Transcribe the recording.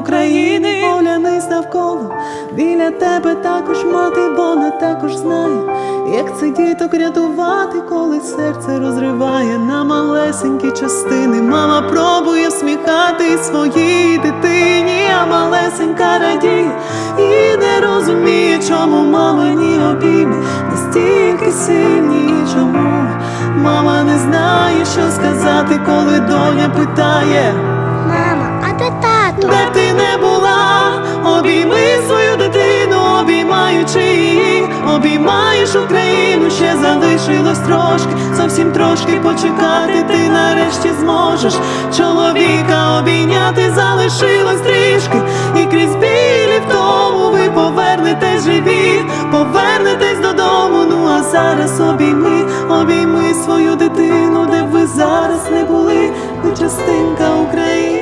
України, оглянись навколо, біля тебе також мати, вона також знає, як це діток рятувати, коли серце розриває на малесенькі частини. Мама пробує всміхати своїй дитині, а малесенька радіє і не розуміє, чому мамині обійми настільки сильні, чому мама не знає, що сказати, коли доня питає. Не була, обійми свою дитину, обіймаючи її, обіймаєш Україну, ще залишилось трошки, зовсім трошки почекати, ти нарешті зможеш. Чоловіка обійняти, залишилось трішки, і крізь білі в тому ви повернетесь живі, повернетесь додому. Ну а зараз обійми, обійми свою дитину, де б ви зараз не були, ви частинка України.